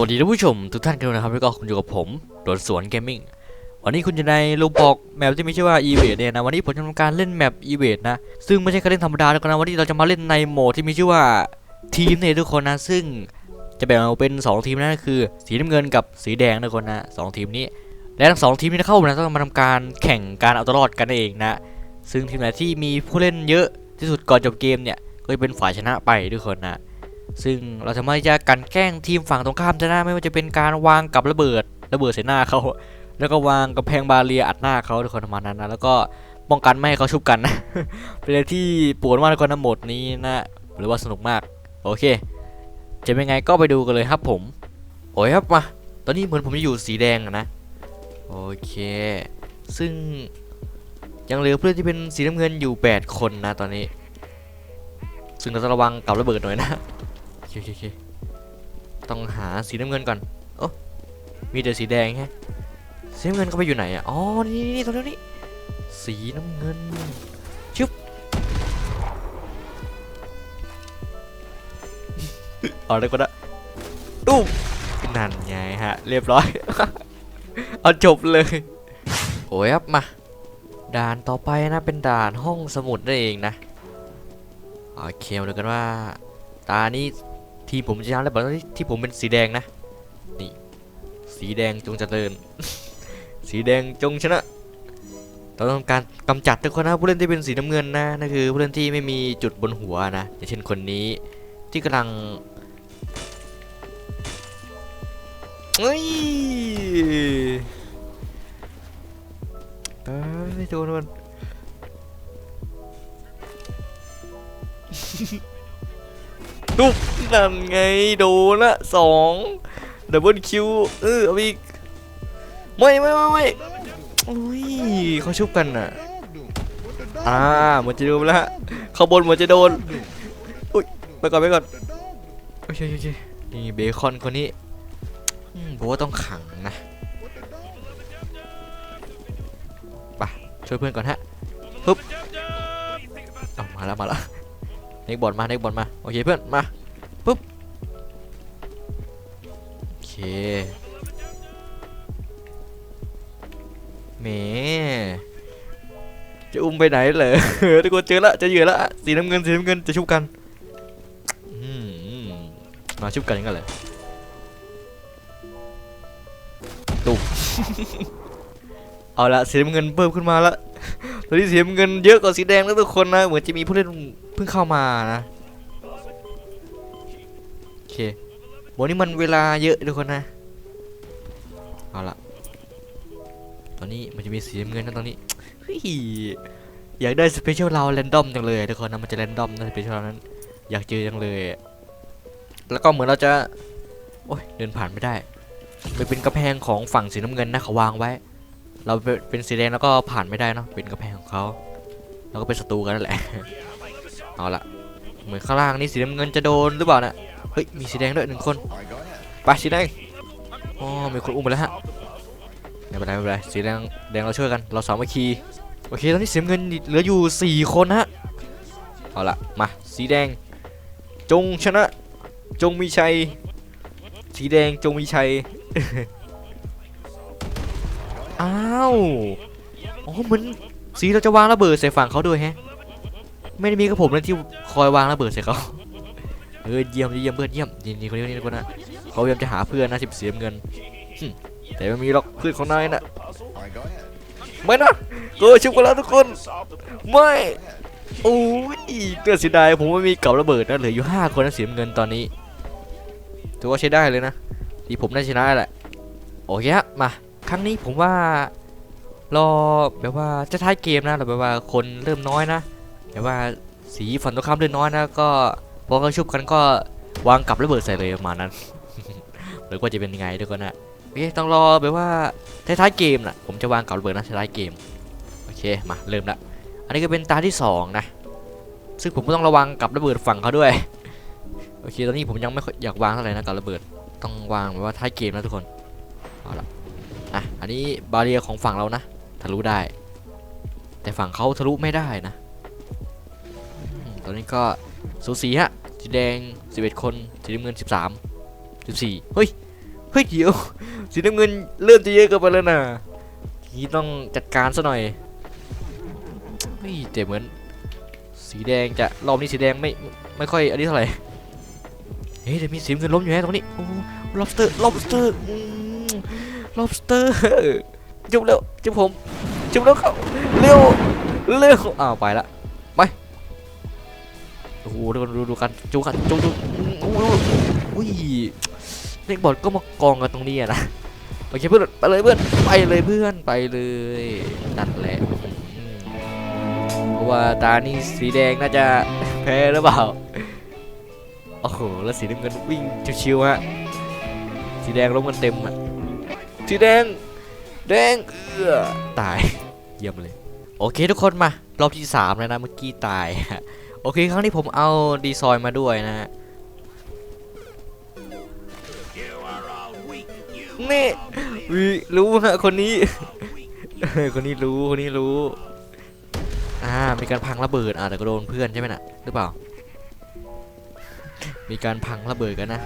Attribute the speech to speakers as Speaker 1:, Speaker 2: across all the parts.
Speaker 1: วัสดีท่านผู้ชมทุกท่านกันด้วยนะครับแล้วก็คุณอยู่กับผมโดนสวนเกมมิ่งวันนี้คุณอยู่ในรูปบอกแมปที่มีชื่อว่า e v a d เนี่ยนะวันนี้ผมจะทำการเล่นแมป e v a d นะซึ่งไม่ใช่การเล่นธรรมดาแล้วกันนะวันนี้เราจะมาเล่นในโหมดที่มีชื่อว่าทีมเนี่ยทุกคนนะซึ่งจะแบ่งออกเป็น 2 ทีมนะคือ สีน้ำเงินกับสีแดงทุกคนนะสองทีมนี้ และทั้งสองทีมนี้เข้ามาต้องมาทำการแข่งการเอาตัวรอดกันเองนะซึ่งทีมไหนที่มีผู้เล่นเยอะที่สุดก่อนจบเกมเนี่ยก็จะเป็นฝ่ายชนะไปทุกคนนะ ซึ่งเราสามารถจะกันแกล้งทีมฝั่งตรงข้ามจะได้ไม่ว่าจะเป็นการวางกับระเบิดระเบิดใส่หน้าเขาแล้วก็วางกระแพงบาเรียอัดหน้าเขาทุกคนประมาณนั้นนะแล้วก็ป้องกันไม่ให้เขาชุบกันนะเป็นอะไรที่ปวดมากทุกคนนะโหมดนี้นะหรือว่าสนุกมากโอเค จะเป็นไงก็ไปดูกันเลยครับผมโอ้ยครับมาตอนนี้เหมือนผมจะอยู่สีแดงนะโอเค ซึ่งยังเหลือเพื่อนที่เป็นสีน้ำเงินอยู่ 8 คนนะตอนนี้ ซึ่งเราต้องระวังกับระเบิดหน่อยนะ เคโอเคต้องหาสีน้ำเงินก่อนโอ้มีแต่สีแดงแฮะสีน้ำเงินเขาไปอยู่ไหนอะอ๋อนี่นี่นี่ตรงนี้สีน้ำเงินชึบเอาเลยก็ได้ตุ้มนั่นไงฮะ เรียบร้อย เอาจบเลย โอ้ยครับมา ด่านต่อไปนะ เป็นด่านห้องสมุดนั่นเองนะ โอเคมาดูกันว่า ตานี้ ทีมผมจะชนะแล้วบอกว่าที่ผมเป็นสีแดงนะ นี่ สีแดงจงเจริญ สีแดงจงชนะเราต้องการกำจัดทุกคนนะผู้เล่นที่เป็นสีน้ำเงินนะนั่นคือผู้เล่นที่ไม่มีจุดบนหัวนะอย่างเช่นคนนี้ที่กำลังเฮ้ยเอ้ยโดนมัน ตุ๊บนั่นไงโดนละสองดับเบิลคิวเออเอาอีกไม่ไม่ไม่ไม่โอ้ยเขาชุบกันอะอ่าเหมันจะโดนแล้วข้าบนเหมันจะโดนอุ้ยไปก่อนไปก่อนโอเคโอเคนี่เบคอนคนนี้อืมผมว่าต้องขังนะไปช่วยเพื่อนก่อนฮะปึ๊บเอามาแล้วมาแล้ว เน็กบอลมาเน็กบอลมาโอเคเพื่อนมาปุ๊บโอเคเมจะอุ้มไปไหนเหรอทุกคนเจอละจะเหยื่อละสีน้ำเงินสีน้ำเงินจะชุบกันมาชุบกันยังไงเลยตุกเอาละสีน้ำเงินเพิ่มขึ้นมาละตอนนี้สีน้ำเงินเยอะกว่าสีแดงแล้วทุกคนนะเหมือนจะมีผู้เล่น พิ่งเข้ามานะโอเคโบนี้มันเวลาเยอะทุกคนนะเอาละตอนนี้มันจะมีสีน้ำเงินนะตอนนี้เฮ้ยอยากได้สเปเชียลเราแรนดอมจังเลยทุกคนนะมันจะแรนดอมนะสเปเชียลนั้น อยากเจอจังเลย แล้วก็เหมือนเราจะโอ้ยเดินผ่านไม่ได้มันเป็นกระแพงของฝั่งสีน้ำเงินนะเขาวางไว้ เราเป็นสีแดงแล้วก็ผ่านไม่ได้เนาะเป็นกระแพงของเขาแล้วก็เป็นศัตรูกันนั่นแหละ เอาละเหมือนข้างล่างนี่สีน้ำเงินจะโดนหรือเปล่าน่ะเฮ้ยมีสีแดงด้วยหนึ่งคนไปสีแดงอ๋อมีคนอุ้มไปแล้วฮะไม่เป็นไรไม่เป็นไรสีแดงแดงเราช่วยกันเราสามัคคีโอเคตอนนี้สีน้ำเงินเหลืออยู่สี่คนฮะเอาละมาสีแดง จงชนะ จงมีชัย สีแดงจงมีชัยอ้าวอ๋อเหมือนสีเราจะวางระเบิดใส่ฝั่งเขาด้วยแฮะ ไม่ได้มีกับผมนะที่คอยวางระเบิดใส่เขาเออเยี่ยมเยี่ยมเพื่อนเยี่ยมนี่นี่คนนี้คนนี้คนนะเขาพยายามจะหาเพื่อนนะสิบเสียเงินแต่ไม่มีหรอกเพื่อนของนายน่ะไม่นะเกิดชุบกันแล้วทุกคน ไม่โอ้ยเกิดเสียดายผมไม่มีเก่าระเบิดนะเหลืออยู่ห้าคนนะเสียเงินตอนนี้ถือว่าใช้ได้เลยนะที่ผมได้ชนะแหละโอเคฮะมาครั้งนี้ผมว่ารอแบบว่าจะท้ายเกมนะหรือแบบว่าคนเริ่มน้อยนะ แต่ว่าสีฝั่งตรงข้ามเล่นน้อยนะก็พอเขาชุบกันก็วางกับระเบิดใส่เลยประมาณนั้น หรือว่าจะเป็นยังไงทุกคนนะโอเคต้องรอแบบว่าท้ายๆเกมนะผมจะวางกับระเบิดนะท้ายเกมโอเคมาเริ่มละอันนี้ก็เป็นตาที่สองนะซึ่งผมก็ต้องระวังกับระเบิดฝั่งเขาด้วยโอเคตอนนี้ผมยังไม่อยากวางเท่าไหร่นะกับระเบิดต้องวางแบบว่าท้ายเกมนะทุกคนเอาละอะอันนี้บาเรียของฝั่งเรานะทะลุได้ แต่ฝั่งเขาทะลุไม่ได้นะ ตอนนี้ก็สูสีฮะสีแดง 11 คนสีน้ำเงิน 13 14 เฮ้ย เฮ้ยเดี๋ยวสีน้ำเงินเริ่มจะเยอะเกินไปแล้วนะทีนี้ต้องจัดการซะหน่อยเฮ้ยแต่เหมือน สีแดงจะรอบนี้สีแดงไม่ไม่ค่อยอันนี้เท่าไหร่เฮ้ยเดี๋ยวมีสีน้ำเงินล้มอยู่แฮะตรงนี้โอ้ lobster lobster อืม lobster จุบเร็วจุบผมจุบแล้วเขาเร็วเร็วอ้าวไปละ อ้โหดูดูดูกันจูกันจูจูโอ้โหอุ้ยเด็กบอลก็มากองกันตรงนี้อะนะโอเคเพื่อนไปเลยเพื่อนไปเลยเพื่อนไปเลยนั่นแหละเพราะว่าตานี่สีแดงน่าจะแพ้หรือเปล่าโอ้โหแล้วสีน้ำเงินวิ่งชิวๆฮะสีแดงล้มกันเต็มอะสีแดงแดงเอือตายเยี่ยมเลย โอเคทุกคนมารอบที่สามแล้วนะเมื่อกี้ตาย โอเคครั้งนี้ผมเอาดีซอยมาด้วยนะฮะนี่วิรู้ฮะคนนี้ คนนี้รู้คนนี้รู้ อ่ามีการพังระเบิดอ่าแต่ก็โดนเพื่อนใช่ไหมน่ะหรือเปล่า มีการพังระเบิดกันนะ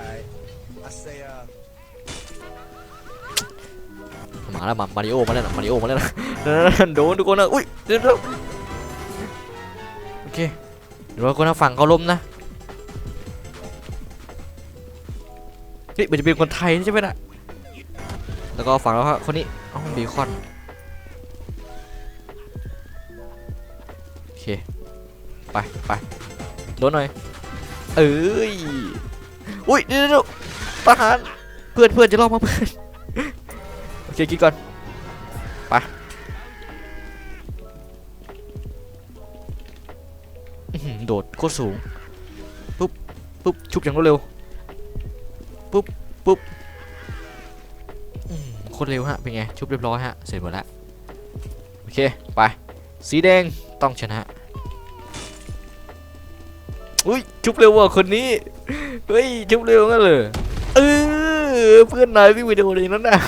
Speaker 1: มาแล้วมามาริโอมาแล้วนะมาริโอมาแล้วนะโดนทุกคนนะอุ้ยเดี๋ยวเดี๋ยวโอเค เดี๋ยวคนทางฝั่งเขาล้มนะเฮ้ยมันจะเป็นคนไทยใช่ไหมน่ะแล้วก็ฝั่งเราครับคนนี้อ้าเบคอนโอเคไปไปโดนหน่อยเอ้ยอุ้ยเดี๋ยวทหารเพื่อนเพื่อนจะรอดมาเพื่อนโอเคกินก่อนไป โดดโคตรสูงปุ๊บปุ๊บชุบอย่างรวดเร็วปุ๊บปุ๊บโคตรเร็วฮะเป็นไงชุบเรียบร้อยฮะเสร็จหมดแล้วโอเคไปสีแดงต้องชนะอุ้ยชุบเร็วว่ะคนนี้เฮ้ยชุบเร็วงั้นเลยเออเพื่อนนายวิ่งไปโดนเลยนั่นน่ะ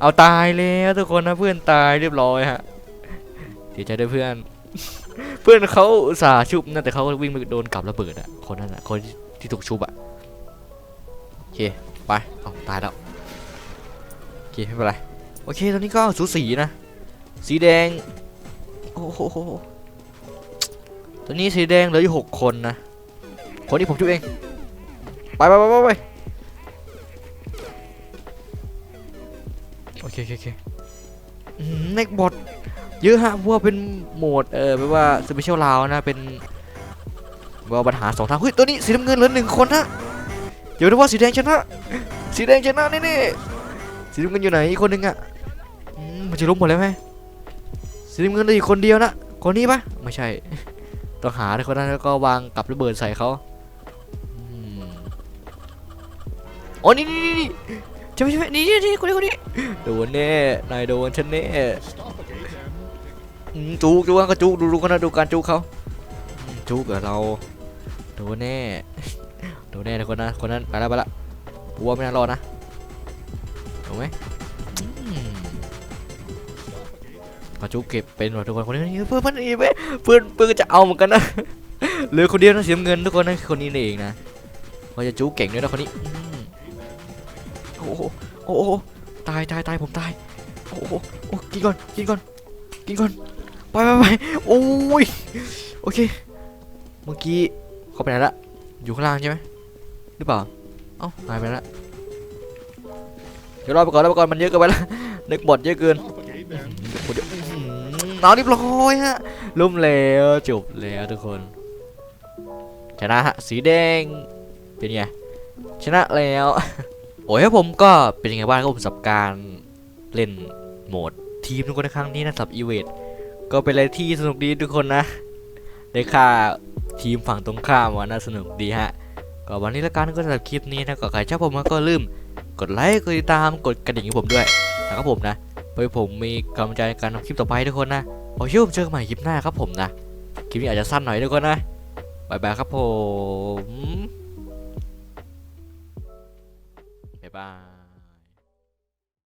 Speaker 1: เอาตายแล้วทุกคนนะเพื่อนตายเรียบร้อยฮะเสียใจด้วยเพื่อน เพื่อนเขาสาชุบนะแต่เขาวิ่งไปโดนกับระเบิดอะคนนั้นอะคนที่ถูกชุบอะโอเคไปเอาตายแล้วโอเคไม่เป็นไรโอเคตอนนี้ก็สูสีนะ สีแดงโอ้โหตอนนี้สีแดงเหลืออยู่หกคนนะคนที่ผมชุบเองไปไปไปไปไปโอเคโอเคโอเคเน็กบอท เยอะฮะเพราะว่าเป็นโหมดเออแปลว่าสเปเชียลลาวนะเป็นว่าปัญหาสองทางเฮ้ยตัวนี้สีน้ำเงินเหลือหนึ่งคนนะเดี๋ยวดูว่าสีแดงชนะสีแดงชนะแน่ๆสีน้ำเงินอยู่ไหนอีกคนหนึ่งอะมันจะล้มหมดแล้วไหมสีน้ำเงินเหลืออีกคนเดียวนะคนนี้ปะไม่ใช่ต้องหาคนนั้นแล้วก็วางกับระเบิดใส่เขาอ๋อนี่นี่นี่นี่ใช่หมใช่นี่นี่นี่คนนี้คนนี้โดนแน่นายโดนฉันแน่ จุกจุกก็จุกดูดูกันนะดูการจุกเขาจุกกับเราโดนแน่โดนแน่นะคนนั้นคนนั้นไปแล้วไปละกูว่าไม่น่ารอดนะถูกไหมอืมพอจุกเก็บเป็นหมดทุกคนคนนี้เพื่อนเพื่อนอีกไหมเพื่อนเพื่อนจะเอาเหมือนกันนะเหลือคนเดียวนะเสียเงินทุกคนนะคนนี้นเองนะเขาจะจุกเก่งด้วยนะคนนี้โอ้โหโอ้โหตายตายตายผมตายโอ้โหโอ้กินก่อนกินก่อนกินก่อน ไปไปไปโอ้ยโอเค เมื่อกี้เขาไปไหนละอยู่ข้างล่างใช่ไหมหรือเปล่าเอ้าหายไปและเดี๋ยวรอไปก่อนรอไปก่อนมันเยอะเกินไปละนึกบทเยอะเกินบทเยอะอื้อหือเอาเรียบร้อยฮะลุ้มแล้วจบแล้วทุกคนชนะฮะสีแดงเป็นไงชนะแล้วโอ้ยครับผมก็เป็นยังไงบ้างครับผมสับการเล่นโหมดทีมทุกคนในครั้งนี้นะสับอีเวน ก็เป็นอะไรที่สนุกดีทุกคนนะได้ค่าทีมฝั่งตรงข้ามมาน่าสนุกดีฮะก็วันนี้ละกันก็สำหรับคลิปนี้นะก็ใครชอบผมก็ลืมกดไลค์กดติดตามกดกระดิ่งให้ผมด้วยนะครับผมนะเพื่อผมมีกำลังใจในการทำคลิปต่อไปทุกคนนะขอเชื่อมเจอกันใหม่คลิปหน้าครับผมนะคลิปนี้อาจจะสั้นหน่อยทุกคนนะบายบายครับผมบ๊ายบาย